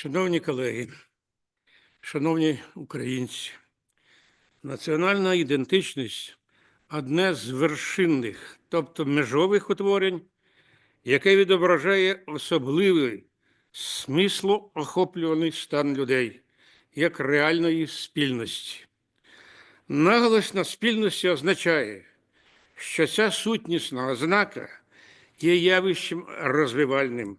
Шановні колеги, шановні українці, національна ідентичність одне з вершинних, тобто межових утворень, яке відображає особливий смислоохоплюваний стан людей як реальної спільності. Наголос на спільності означає, що ця сутнісна ознака є явищем розвивальним.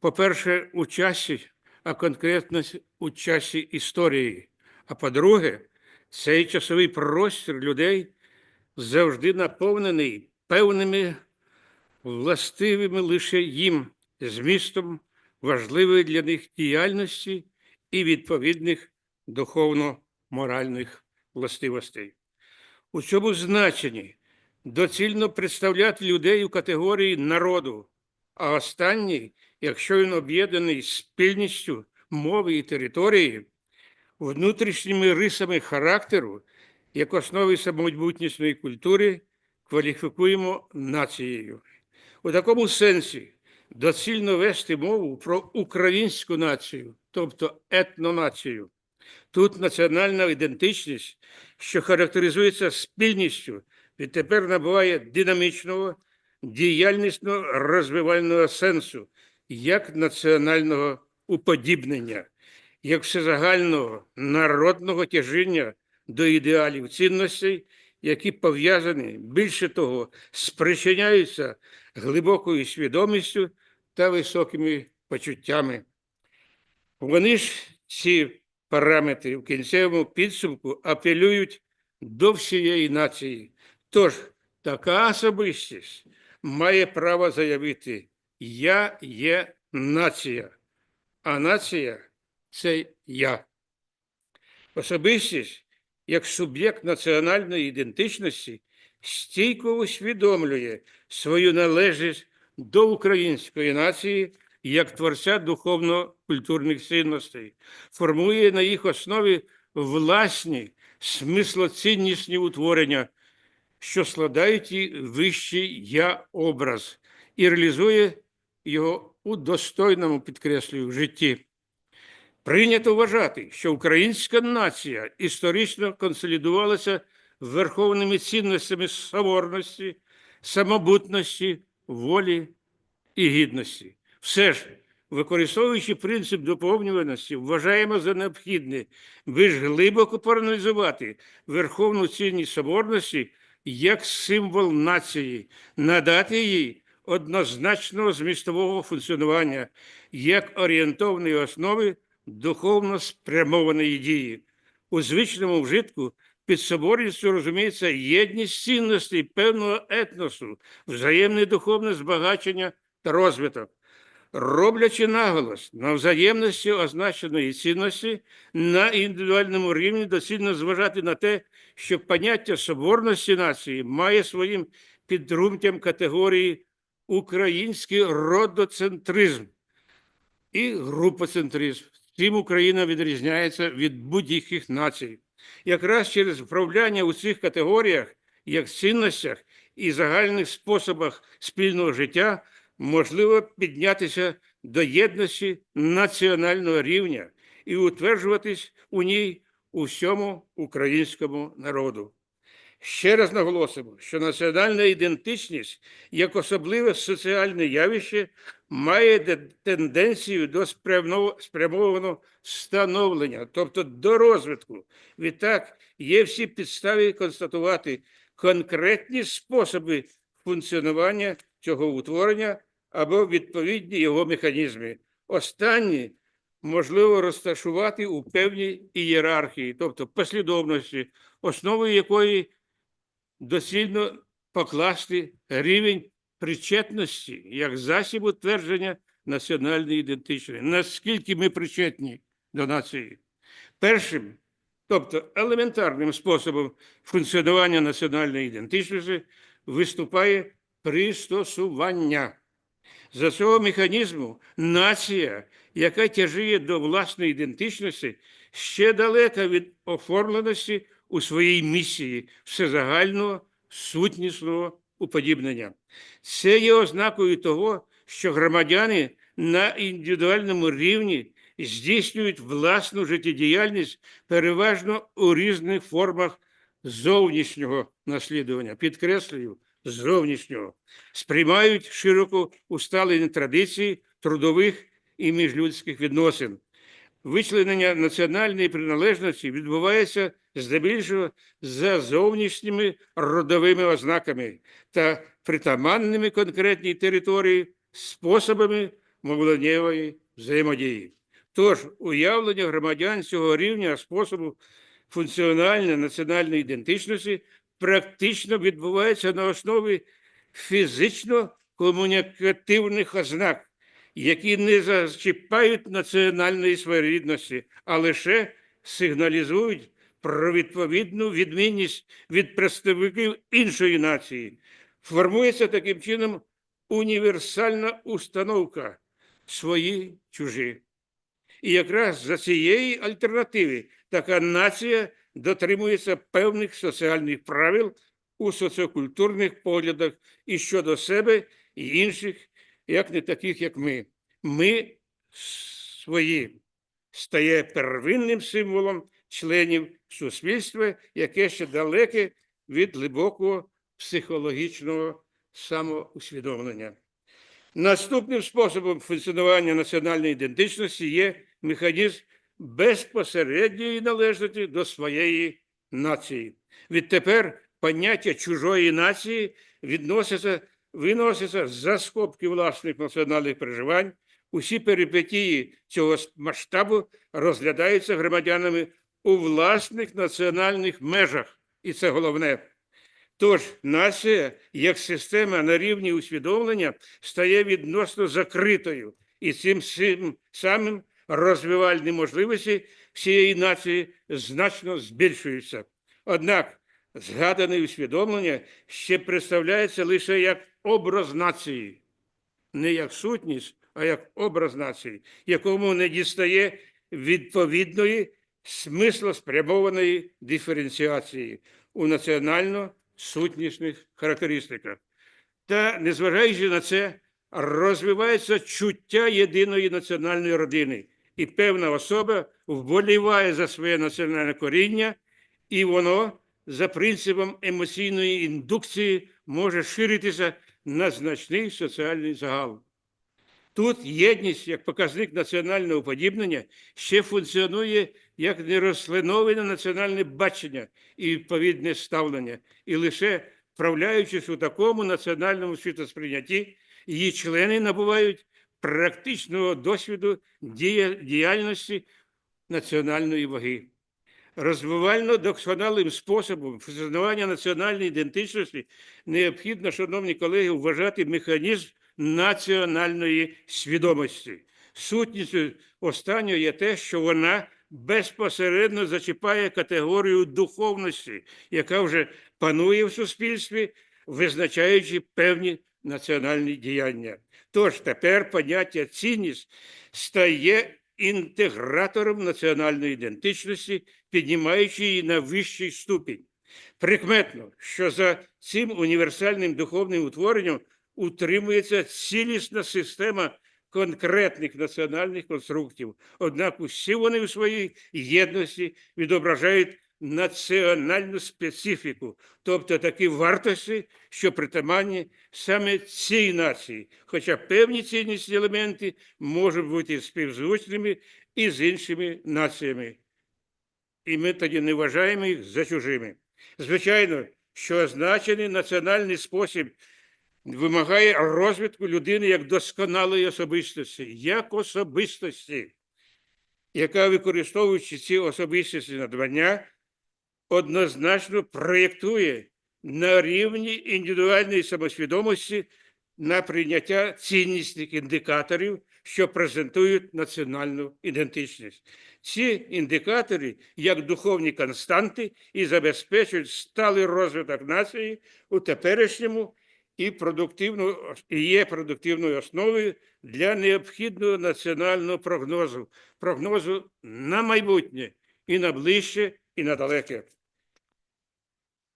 По-перше, у часі, а конкретно у часі історії. А по-друге, цей часовий простір людей завжди наповнений певними властивими лише їм змістом важливої для них діяльності і відповідних духовно-моральних властивостей. У цьому значенні доцільно представляти людей у категорії народу, а останній, якщо він об'єднаний спільністю мови і території, внутрішніми рисами характеру, як основи самобутнісної культури, кваліфікуємо нацією. У такому сенсі доцільно вести мову про українську націю, тобто етнонацію. Тут національна ідентичність, що характеризується спільністю, відтепер набуває динамічного, діяльнісно розвивального сенсу, як національного уподібнення, як всезагального народного тяжіння до ідеалів цінностей, які пов'язані, більше того, спричиняються глибокою свідомістю та високими почуттями. Вони ж ці параметри в кінцевому підсумку апелюють до всієї нації. Тож така особистість має право заявити: Я є нація, а нація це я. Особистість як суб'єкт національної ідентичності стійко усвідомлює свою належність до української нації як творця духовно-культурних цінностей, формує на їх основі власні смислоціннісні утворення, що складають її вищий я образ і реалізує його у достойному підкреслюю житті. Прийнято вважати, що українська нація історично консолідувалася верховними цінностями соборності, самобутності, волі і гідності. Все ж, використовуючи принцип доповнюваності, вважаємо за необхідне більш глибоко проаналізувати верховну цінність соборності як символ нації, надати їй однозначного змістового функціонування як орієнтовної основи духовно спрямованої дії. У звичному вжитку під соборністю розуміється єдність цінностей певного етносу, взаємне духовне збагачення та розвиток. Роблячи наголос на взаємності означеної цінності на індивідуальному рівні доцільно зважати на те, що поняття соборності нації має своїм підґрунтям категорії український родоцентризм і групоцентризм. Цим Україна відрізняється від будь-яких націй. Якраз через вправляння у цих категоріях, як цінностях і загальних способах спільного життя, можливо піднятися до єдності національного рівня і утверджуватись у ній усьому українському народу. Ще раз наголосимо, що національна ідентичність як особливе соціальне явище має тенденцію до спрямованого становлення, тобто до розвитку. Відтак є всі підстави констатувати конкретні способи функціонування цього утворення або відповідні його механізми. Останні можливо розташувати у певній ієрархії, тобто послідовності, основою якої доцільно покласти рівень причетності як засіб утвердження національної ідентичності. Наскільки ми причетні до нації? Першим, тобто елементарним способом функціонування національної ідентичності виступає пристосування. За цього механізму нація, яка тяжіє до власної ідентичності, ще далека від оформленості у своїй місії всезагального сутнісного уподібнення. Це є ознакою того, що громадяни на індивідуальному рівні здійснюють власну життєдіяльність переважно у різних формах зовнішнього наслідування, підкреслюю, зовнішнього, сприймають широко усталені традиції трудових і міжлюдських відносин. Вичленення національної приналежності відбувається здебільшого за зовнішніми родовими ознаками та притаманними конкретній території способами мовленнєвої взаємодії. Тож уявлення громадян цього рівня способу функціональної національної ідентичності практично відбувається на основі фізично-комунікативних ознак, які не зачіпають національної своєрідності, а лише сигналізують про відповідну відмінність від представників іншої нації. Формується таким чином універсальна установка свої чужі. І якраз за цієї альтернативи така нація дотримується певних соціальних правил у соціокультурних поглядах і щодо себе, і інших, як не таких, як ми. Ми свої стає первинним символом членів суспільства, яке ще далеке від глибокого психологічного самоусвідомлення. Наступним способом функціонування національної ідентичності є механізм безпосередньої належності до своєї нації. Відтепер поняття чужої нації відноситься, виноситься за скобки власних національних переживань. Усі перипетії цього масштабу розглядаються громадянами у власних національних межах, і це головне. Тож нація як система на рівні усвідомлення стає відносно закритою, і цим самим розвивальні можливості всієї нації значно збільшуються. Однак згадане усвідомлення ще представляється лише як образ нації, не як сутність, а як образ нації, якому не дістає відповідної смислоспрямованої диференціації у національно-сутнішних характеристиках. Та, незважаючи на це, розвивається чуття єдиної національної родини, і певна особа вболіває за своє національне коріння, і воно за принципом емоційної індукції може ширитися на значний соціальний загал. Тут єдність як показник національного подібнення ще функціонує як нерослиноване національне бачення і відповідне ставлення, і лише вправляючись у такому національному світосприйнятті, її члени набувають практичного досвіду діяльності національної ваги. Розвивально досконалим способом функціонування національної ідентичності необхідно, шановні колеги, вважати механізм національної свідомості. Сутністю останнього є те, що вона безпосередньо зачіпає категорію духовності, яка вже панує в суспільстві, визначаючи певні національні діяння. Тож тепер поняття цінність стає інтегратором національної ідентичності, піднімаючи її на вищий ступінь. Прикметно, що за цим універсальним духовним утворенням утримується цілісна система конкретних національних конструктів. Однак усі вони у своїй єдності відображають національну специфіку, тобто такі вартості, що притаманні саме цій нації, хоча певні ціннісні елементи можуть бути співзвучними і з іншими націями. І ми тоді не вважаємо їх за чужими. Звичайно, що означений національний спосіб вимагає розвитку людини як досконалої особистості, як особистості, яка, використовуючи ці особистості надбання, однозначно проєктує на рівні індивідуальної самосвідомості на прийняття ціннісних індикаторів, що презентують національну ідентичність. Ці індикатори як духовні константи і забезпечують сталий розвиток нації у теперішньому і продуктивну і є продуктивною основою для необхідного національного прогнозу, прогнозу на майбутнє і на ближче, і на далеке.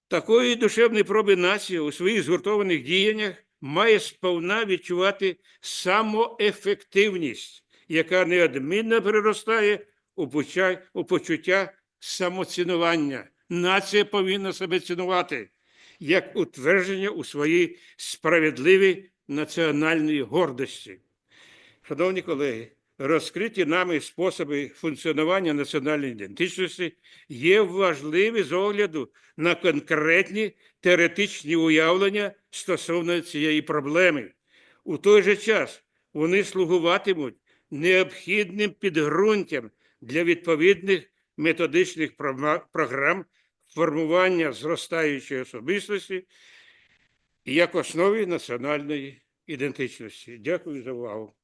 Такої душевної проби нація у своїх згуртованих діяннях має сповна відчувати самоефективність яка неодмінно переростає у почуття самоцінування. Нація повинна себе цінувати як утвердження у своїй справедливій національній гордості. Шановні колеги, розкриті нами способи функціонування національної ідентичності є важливі з огляду на конкретні теоретичні уявлення стосовно цієї проблеми. У той же час вони слугуватимуть необхідним підґрунтям для відповідних методичних програм формування зростаючої особистості як основі національної ідентичності. Дякую за увагу.